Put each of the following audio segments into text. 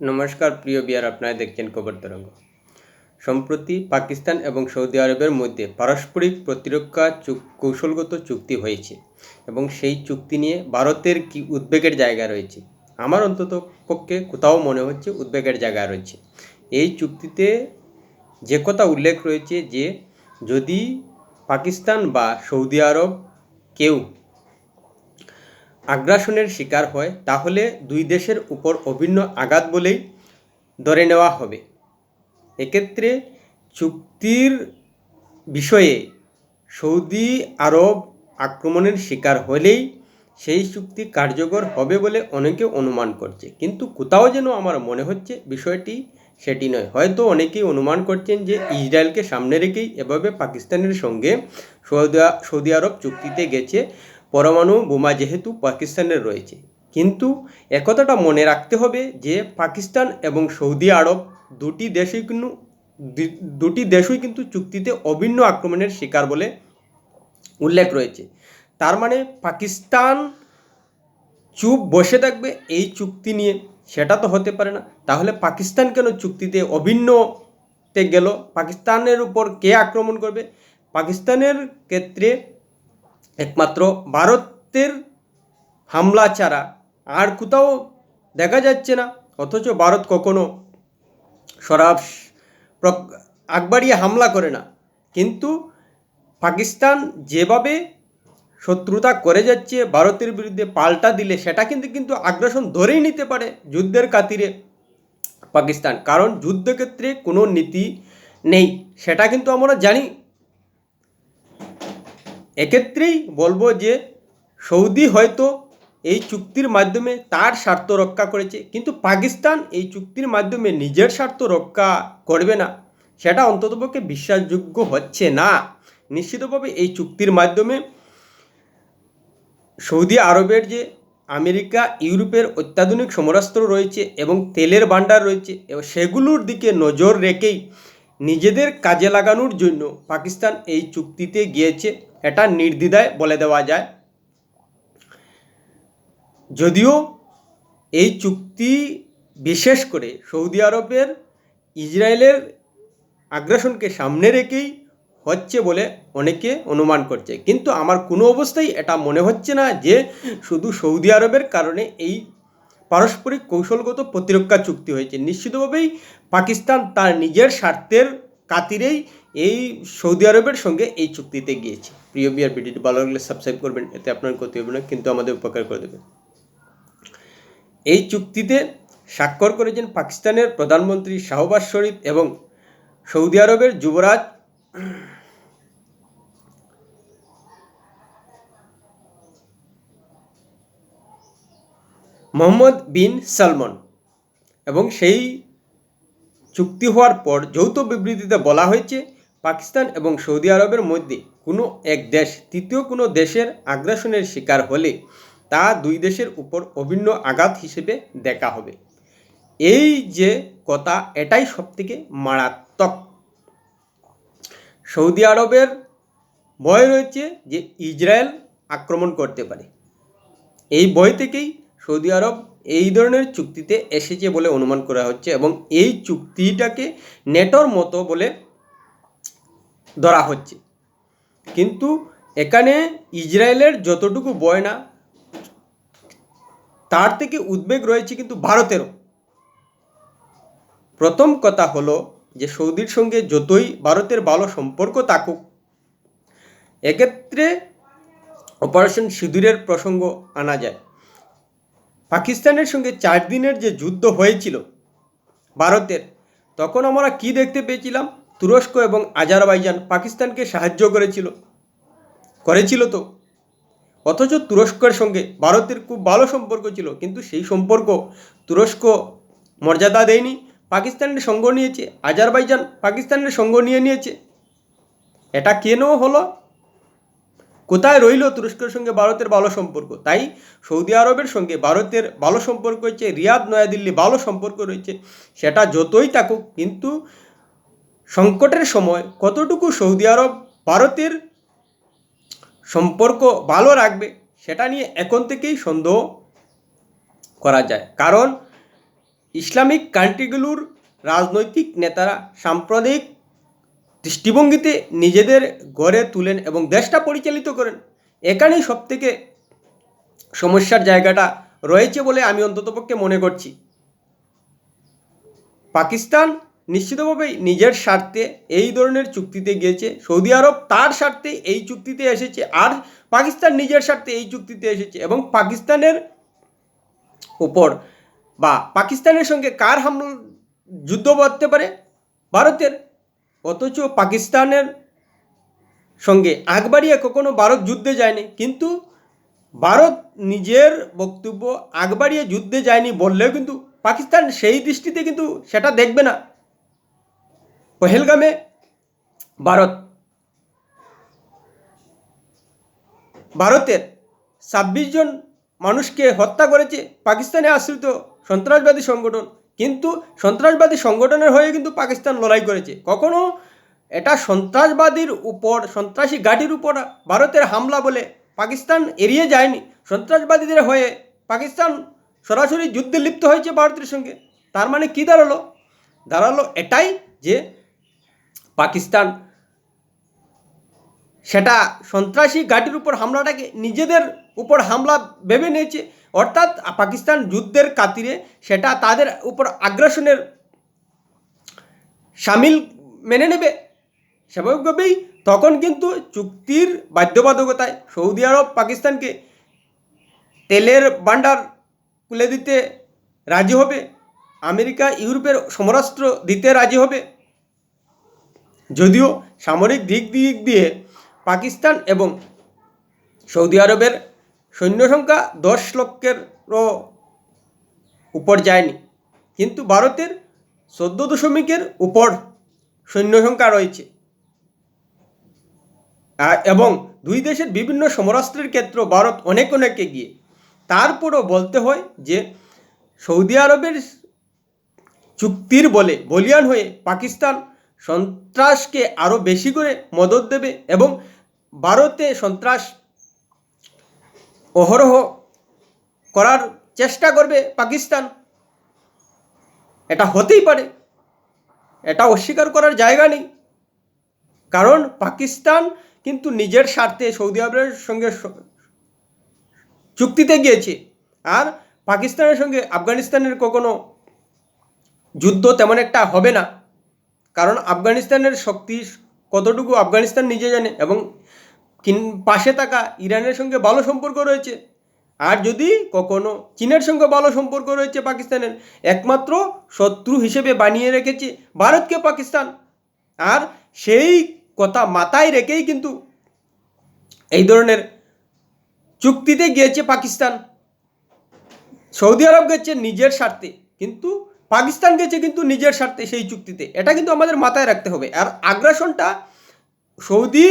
নমস্কার, প্রিয় বিয়ার আপনারা দেখছেন খবর তরঙ্গ। সম্প্রতি পাকিস্তান এবং সৌদি আরবের মধ্যে পারস্পরিক প্রতিরক্ষা কৌশলগত চুক্তি হয়েছে এবং সেই চুক্তি নিয়ে ভারতের কি উদ্বেগের জায়গা রয়েছে, আমার অন্তত পক্ষে কোথাও মনে হচ্ছে উদ্বেগের জায়গা রয়েছে। এই চুক্তিতে যে কথা উল্লেখ রয়েছে যে যদি পাকিস্তান বা সৌদি আরব কেউ আগ্রাসনের শিকার হয়, তাহলে দুই দেশের উপর অভিন্ন আঘাত বলেই ধরে নেওয়া হবে। এক্ষেত্রে চুক্তির বিষয়ে সৌদি আরব আক্রমণের শিকার হলেই সেই চুক্তি কার্যকর হবে বলে অনেকে অনুমান করছে। কিন্তু কোথাও যেন আমার মনে হচ্ছে বিষয়টি সেটি নয়। হয়তো অনেকেই অনুমান করছেন যে ইসরায়েলকে সামনে রেখেই এভাবে পাকিস্তানের সঙ্গে সৌদি সৌদি আরব চুক্তিতে গেছে। পরমাণু বোমা যেহেতু পাকিস্তানের রয়েছে। কিন্তু একথাটা মনে রাখতে হবে যে পাকিস্তান এবং সৌদি আরব দুটি দেশই কিন্তু দুটি দেশই কিন্তু চুক্তিতে অভিন্ন আক্রমণের শিকার বলে উল্লেখ রয়েছে। তার মানে পাকিস্তান চুপ বসে থাকবে এই চুক্তি নিয়ে, সেটা তো হতে পারে না। তাহলে পাকিস্তান কেন চুক্তিতে অভিন্নতে গেল? পাকিস্তানের উপর কে আক্রমণ করবে? পাকিস্তানের ক্ষেত্রে একমাত্র ভারতের হামলা ছাড়া আর কোথাও দেখা যাচ্ছে না। অথচ ভারত কখনো সরাব আগবাড়িয়ে হামলা করে না। কিন্তু পাকিস্তান যেভাবে শত্রুতা করে যাচ্ছে, ভারতের বিরুদ্ধে পাল্টা দিলে সেটা কিন্তু কিন্তু আগ্রাসন ধরেই নিতে পারে যুদ্ধের খাতিরে পাকিস্তান। কারণ যুদ্ধক্ষেত্রে কোনো নীতি নেই, সেটা কিন্তু আমরা জানি। এক্ষেত্রেই বলব যে সৌদি হয়তো এই চুক্তির মাধ্যমে তার স্বার্থ রক্ষা করেছে, কিন্তু পাকিস্তান এই চুক্তির মাধ্যমে নিজের স্বার্থ রক্ষা করবে না। সেটা অন্ততপক্ষে বিশ্বাসযোগ্য হচ্ছে না। নিশ্চিতভাবে এই চুক্তির মাধ্যমে সৌদি আরবের যে আমেরিকা, ইউরোপের অত্যাধুনিক সমরাস্ত্র রয়েছে এবং তেলের ভাণ্ডার রয়েছে এবং সেগুলোর দিকে নজর রেখেই নিজেদের কাজে লাগানোর জন্য পাকিস্তান এই চুক্তিতে গিয়েছে। এটা নির্দ্বিধায় বলে দেওয়া যায়। যদিও এই চুক্তি বিশেষ করে সৌদি আরবের ইসরায়েলের আগ্রাসনকে সামনে রেখেই হচ্ছে বলে অনেকে অনুমান করছে। কিন্তু আমার কোনো অবস্থায় এটা মনে হচ্ছে না যে শুধু সৌদি আরবের কারণে এই পারস্পরিক কৌশলগত প্রতিরক্ষা চুক্তি হয়েছে। নিশ্চিতভাবেই পাকিস্তান তার নিজের স্বার্থের খাতিরেই এই সৌদি আরবের সঙ্গে এই চুক্তিতে গিয়েছে। প্রিয় বিয়ার ভিডিওটি ভালো লাগলে সাবস্ক্রাইব করবেন, এতে আপনার ক্ষতি হবে না, কিন্তু আমাদের উপকার করে দেবে। এই চুক্তিতে স্বাক্ষর করেছেন পাকিস্তানের প্রধানমন্ত্রী শাহবাজ শরীফ এবং সৌদি আরবের যুবরাজ মোহাম্মদ বিন সালমান। এবং সেই চুক্তি হওয়ার পর যৌথ বিবৃতিতে বলা হয়েছে পাকিস্তান এবং সৌদি আরবের মধ্যে কোনো এক দেশ তৃতীয় কোনো দেশের আগ্রাসনের শিকার হলে তা দুই দেশের উপর অভিন্ন আঘাত হিসেবে দেখা হবে। এই যে কথা, এটাই সবথেকে মারাত্মক। সৌদি আরবের ভয় রয়েছে যে ইসরায়েল আক্রমণ করতে পারে। এই ভয় থেকেই সৌদি আরব এই ধরনের চুক্তিতে এসেছে বলে অনুমান করা হচ্ছে এবং এই চুক্তিটাকে নেটোর মতো বলে ধরা হচ্ছে। কিন্তু এখানে ইসরায়েলের যতটুকু বয় না তার থেকে উদ্বেগ রয়েছে কিন্তু ভারতেরও। প্রথম কথা হলো যে সৌদির সঙ্গে যতই ভারতের ভালো সম্পর্ক থাকুক, এক্ষেত্রে অপারেশন সিঁদুরের প্রসঙ্গ আনা যায়। পাকিস্তানের সঙ্গে চার দিনের যে যুদ্ধ হয়েছিল ভারতের, তখন আমরা কি দেখতে পেয়েছিলাম? তুরস্ক এবং আজারবাইজান পাকিস্তানকে সাহায্য করেছিল। করেছিল তো। অথচ তুরস্কের সঙ্গে ভারতের খুব ভালো সম্পর্ক ছিল, কিন্তু সেই সম্পর্ক তুরস্ক মর্যাদা দেয়নি, পাকিস্তানের সঙ্গ নিয়েছে, আজারবাইজান পাকিস্তানের সঙ্গ নিয়ে নিয়েছে। এটা কেন হলো? কোথায় রইল তুরস্কের সঙ্গে ভারতের ভালো সম্পর্ক? তাই সৌদি আরবের সঙ্গে ভারতের ভালো সম্পর্ক হচ্ছে, রিয়াদ, নয়াদিল্লি ভালো সম্পর্ক রয়েছে, সেটা যতই থাকুক, কিন্তু সংকটের সময় কতটুকু সৌদি আরব ভারতের সম্পর্ক ভালো রাখবে সেটা নিয়ে এখন থেকেই সন্দেহ করা যায়। কারণ ইসলামিক কান্ট্রিগুলোর রাজনৈতিক নেতারা সাম্প্রদায়িক দৃষ্টিভঙ্গিতে নিজেদের গড়ে তুলেন এবং দেশটা পরিচালিত করেন। এখানেই সবথেকে সমস্যার জায়গাটা রয়েছে বলে আমি অন্ততপক্ষে মনে করছি। পাকিস্তান নিশ্চিতভাবেই নিজের স্বার্থে এই ধরনের চুক্তিতে গিয়েছে। সৌদি আরব তার স্বার্থে এই চুক্তিতে এসেছে আর পাকিস্তান নিজের স্বার্থে এই চুক্তিতে এসেছে এবং পাকিস্তানের উপর বা পাকিস্তানের সঙ্গে কার হামলা, যুদ্ধ বাঁধতে পারে? ভারতের। অথচ পাকিস্তানের সঙ্গে আগ বাড়িয়ে কখনো ভারত যুদ্ধে যায়নি। কিন্তু ভারত নিজের বক্তব্য আগ বাড়িয়ে যুদ্ধে যায়নি বললেও কিন্তু পাকিস্তান সেই দৃষ্টিতে কিন্তু সেটা দেখবে না। পহেলগামে ভারত। ভারতের ছাব্বিশ জন মানুষকে হত্যা করেছে পাকিস্তানে আশ্রিত সন্ত্রাসবাদী সংগঠন। কিন্তু সন্ত্রাসবাদী সংগঠনের হয়ে কিন্তু পাকিস্তান লড়াই করেছে। কখনো এটা সন্ত্রাসবাদীর উপর, সন্ত্রাসী ঘাঁটির উপর ভারতের হামলা বলে পাকিস্তান এড়িয়ে যায়নি। সন্ত্রাসবাদীদের হয়ে পাকিস্তান সরাসরি যুদ্ধে লিপ্ত হয়েছে ভারতের সঙ্গে। তার মানে কী দাঁড়াল? দাঁড়াল এটাই যে পাকিস্তান। সেটা সন্ত্রাসী ঘাটির উপর হামলাটাকে নিজেদের উপর হামলা ভেবে নিয়েছে। অর্থাৎ পাকিস্তান যুদ্ধের কাতিরে সেটা তাদের উপর আগ্রাসনের সামিল মেনে নেবে। স্বাভাবিকভাবেই তখন কিন্তু চুক্তির বাধ্যবাধকতায় সৌদি আরব পাকিস্তানকে তেলের ভাণ্ডার খুলে দিতে রাজি হবে। আমেরিকা ইউরোপের সমরাস্ত্র দিতে রাজি হবে। যদিও সামরিক দিক দিক দিয়ে পাকিস্তান এবং সৌদি আরবের সৈন্য সংখ্যা দশ লক্ষেরও উপর যায়নি। কিন্তু ভারতের চোদ্দ দশমিকের উপর সৈন্য সংখ্যা রয়েছে। এবং দুই দেশের বিভিন্ন সমরাস্ত্রের ক্ষেত্রে ভারত অনেক অনেক এগিয়ে। তারপরও বলতে হয় যে, সৌদি আরবের চুক্তির বলে বলিয়ান হয়ে পাকিস্তান সন্ত্রাসকে আরও বেশি করে মদত দেবে এবং ভারতে সন্ত্রাস অহরহ করার চেষ্টা করবে পাকিস্তান। এটা হতেই পারে। এটা অস্বীকার করার জায়গা নেই। কারণ পাকিস্তান কিন্তু নিজের স্বার্থে সৌদি আরবের সঙ্গে চুক্তিতে গিয়েছে। আর পাকিস্তানের সঙ্গে আফগানিস্তানের কখনো যুদ্ধ তেমন একটা হবে না। কারণ আফগানিস্তানের শক্তি কতটুকু আফগানিস্তান নিজে জানে এবং পাশে থাকা ইরানের সঙ্গে ভালো সম্পর্ক রয়েছে। আর যদি কখনো চীনের সঙ্গে ভালো সম্পর্ক রয়েছে পাকিস্তানের, একমাত্র শত্রু হিসেবে বানিয়ে রেখেছে ভারতকে পাকিস্তান। আর সেই কথা মাথায় রেখেই কিন্তু এই ধরনের চুক্তিতে গিয়েছে পাকিস্তান। সৌদি আরব গেছে নিজের স্বার্থে, কিন্তু পাকিস্তান গেছে কিন্তু নিজের স্বার্থে সেই চুক্তিতে। এটা কিন্তু আমাদের মাথায় রাখতে হবে। আর আগ্রাসনটা সৌদি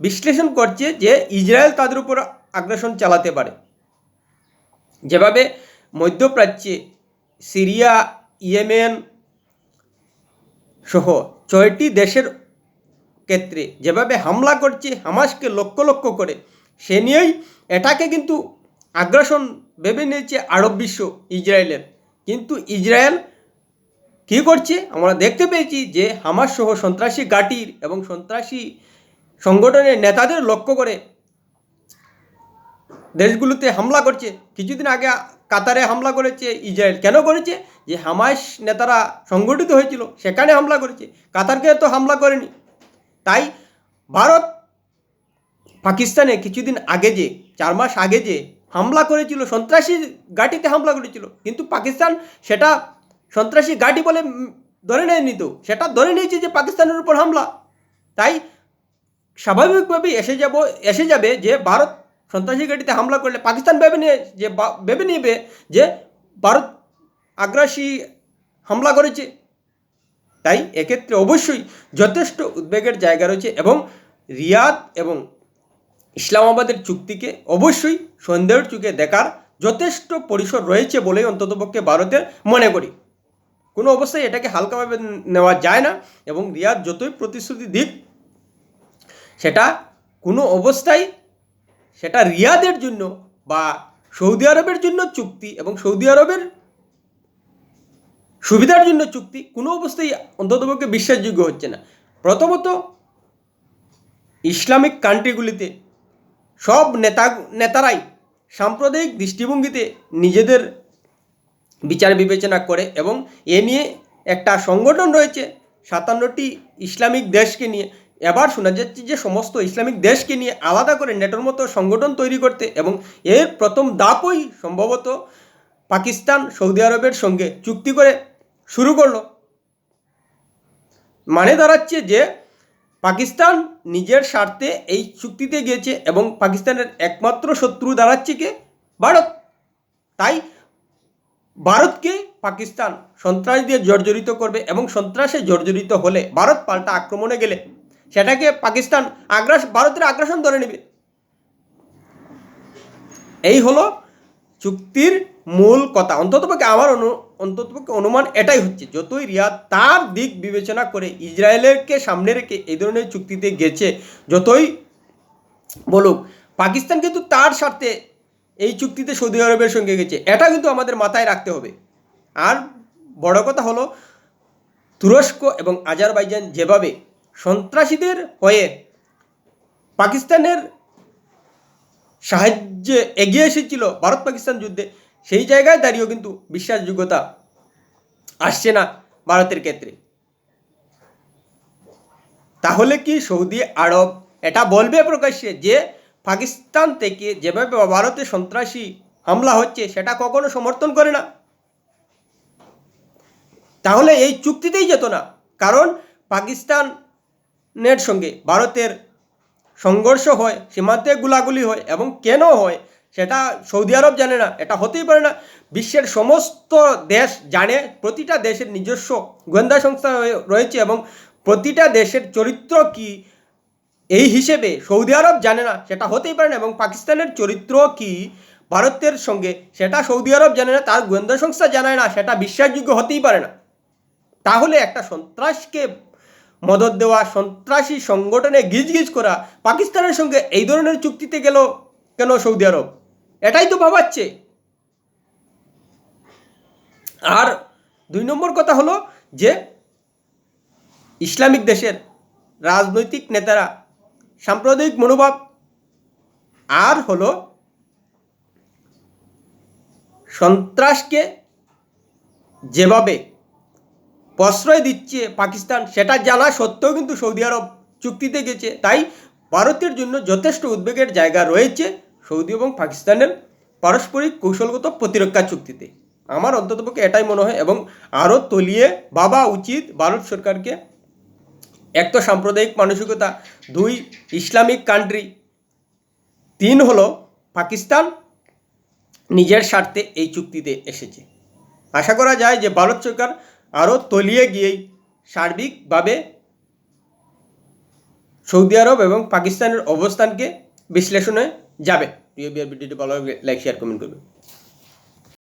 বিশ্লেষণ করছে যে ইসরায়েল তাদের উপর আগ্রাসন চালাতে পারে। যেভাবে মধ্যপ্রাচ্যে সিরিয়া, ইয়েমেন সহ ছয়টি দেশের ক্ষেত্রে যেভাবে হামলা করছে, হামাসকে লক্ষ লক্ষ করে, সে নিয়েই এটাকে কিন্তু আগ্রাসন ভেবে নিয়েছে আরব বিশ্ব ইসরায়েলের। কিন্তু ইসরায়েল কী করছে? আমরা দেখতে পেয়েছি যে হামাস সহ সন্ত্রাসী ঘাটির এবং সন্ত্রাসী সংগঠনের নেতাদের লক্ষ্য করে দেশগুলোতে হামলা করছে। কিছুদিন আগে কাতারে হামলা করেছে ইসরায়েল। কেন করেছে? যে হামাস নেতারা সংগঠিত হয়েছিল, সেখানে হামলা করেছে। কাতারকে তো হামলা করেনি। তাই ভারত পাকিস্তানে কিছুদিন আগে যে, চার মাস আগে যে হামলা করেছিল, সন্ত্রাসী গাটিতে হামলা করেছিল। কিন্তু পাকিস্তান সেটা সন্ত্রাসী গাটি বলে ধরে নেয়নি তো। সেটা ধরে নিয়েছে যে পাকিস্তানের উপর হামলা। তাই স্বাভাবিকভাবেই এসে যাব, এসে যাবে যে ভারত সন্ত্রাসী গাড়িতে হামলা করলে, পাকিস্তান ভেবে নিয়ে যে ভেবে নেবে যে ভারত আগ্রাসী হামলা করেছে। তাই এক্ষেত্রে অবশ্যই যথেষ্ট উদ্বেগের জায়গা রয়েছে এবং রিয়াদ এবং ইসলামাবাদের চুক্তিকে অবশ্যই সন্দেহের চুকে দেখার যথেষ্ট পরিসর রয়েছে বলেই অন্ততপক্ষে ভারতের মনে করি। কোনো অবস্থায় এটাকে হালকাভাবে নেওয়া যায় না এবং রিয়াদ যতই প্রতিশ্রুতি দিক, সেটা কোনো অবস্থায় সেটা রিয়াদের জন্য বা সৌদি আরবের জন্য চুক্তি এবং সৌদি আরবের সুবিধার জন্য চুক্তি কোনো অবস্থায় অন্ততপক্ষে বিশ্বাসযোগ্য হচ্ছে না। প্রথমত, ইসলামিক কান্ট্রিগুলিতে সব নেতা, নেতারাই সাম্প্রদায়িক দৃষ্টিভঙ্গিতে নিজেদের বিচার বিবেচনা করে এবং এ নিয়ে একটা সংগঠন রয়েছে, সাতান্নটি ইসলামিক দেশকে নিয়ে। এবার শোনা যাচ্ছে যে সমস্ত ইসলামিক দেশকে নিয়ে আলাদা করে নেটোর মতো সংগঠন তৈরি করতে এবং এর প্রথম দাপই সম্ভবত পাকিস্তান, সৌদি আরবের সঙ্গে চুক্তি করে শুরু করল। মানে দাঁড়াচ্ছে যে পাকিস্তান নিজের স্বার্থে এই চুক্তিতে গিয়েছে এবং পাকিস্তানের একমাত্র শত্রু দাঁড়াচ্ছে কে? ভারত। তাই ভারতকে পাকিস্তান সন্ত্রাস দিয়ে জর্জরিত করবে এবং সন্ত্রাসে জর্জরিত হলে ভারত পাল্টা আক্রমণে গেলে সেটাকে পাকিস্তান আগ্রাস, ভারতের আগ্রাসন ধরে নেবে। এই হলো চুক্তির মূল কথা, অন্ততপক্ষে আমার অনু, অন্ততপক্ষে অনুমান এটাই হচ্ছে, যতই রিয়াদ তার দিক বিবেচনা করে ইসরায়েলেরকে সামনে রেখে এই ধরনের চুক্তিতে গেছে, যতই বলুক, পাকিস্তান কিন্তু তার স্বার্থে এই চুক্তিতে সৌদি আরবের সঙ্গে গেছে, এটা কিন্তু আমাদের মাথায় রাখতে হবে। আর বড় কথা হলো, তুরস্ক এবং আজারবাইজান যেভাবে সন্ত্রাসীদের হয়ে পাকিস্তানের সাহায্যে এগিয়ে এসেছিল ভারত পাকিস্তান যুদ্ধে সেই জায়গায় দাঁড়িয়েও কিন্তু বিশ্বাসযোগ্যতা আসছে না ভারতের ক্ষেত্রে। তাহলে কি সৌদি আরব এটা বলবে প্রকাশ্যে যে পাকিস্তান থেকে যেভাবে ভারতে সন্ত্রাসী হামলা হচ্ছে সেটা কখনো সমর্থন করে না? তাহলে এই চুক্তিতেই যেত না, কারণ পাকিস্তানের সঙ্গে ভারতের সংঘর্ষ হয়, সীমান্তে গুলাগুলি হয় এবং কেন হয় সেটা সৌদি আরব জানে না, এটা হতেই পারে না। বিশ্বের সমস্ত দেশ জানে, প্রতিটা দেশের নিজস্ব গোয়েন্দা সংস্থা রয়ে- রয়েছে এবং প্রতিটা দেশের চরিত্র কি এই হিসেবে সৌদি আরব জানে না, সেটা হতেই পারে না এবং পাকিস্তানের চরিত্র কি ভারতের সঙ্গে, সেটা সৌদি আরব জানে না, তার গোয়েন্দা সংস্থা জানায় না, সেটা বিশ্বাসযোগ্য হতেই পারে না। তাহলে একটা সন্ত্রাসকে মদত দেওয়া, সন্ত্রাসী সংগঠনে গিজগিজ করা, পাকিস্তানের সঙ্গে এই ধরনের চুক্তিতে গেল কেন সৌদি আরব? এটাই তো ভাবাচ্ছে। আর দুই নম্বর কথা হলো যে, ইসলামিক দেশের রাজনৈতিক নেতারা সাম্প্রদায়িক মনোভাব আর হলো সন্ত্রাসকে যেভাবে প্রশ্রয় দিচ্ছে পাকিস্তান, সেটা জানা সত্ত্বেও কিন্তু সৌদি আরব চুক্তিতে গেছে। তাই ভারতের জন্য যথেষ্ট উদ্বেগের জায়গা রয়েছে। সৌদি এবং পাকিস্তানের পারস্পরিক কৌশলগত প্রতিরক্ষা চুক্তিতে। আমার অন্ততপক্ষে এটাই মনে হয় এবং আরও তলিয়ে ভাবা উচিত ভারত সরকারকে। এক তো সাম্প্রদায়িক মানসিকতা, দুই, ইসলামিক কান্ট্রি তিন হলো পাকিস্তান নিজের স্বার্থে এই চুক্তিতে এসেছে। আশা করা যায় যে ভারত সরকার আরও তলিয়ে গিয়েই সার্বিকভাবে সৌদি আরব এবং পাকিস্তানের অবস্থানকে বিশ্লেষণে যাবে। প্রিয় বিআর ভিডিওটি ভালো লাগলে লাইক শেয়ার কমেন্ট করবে।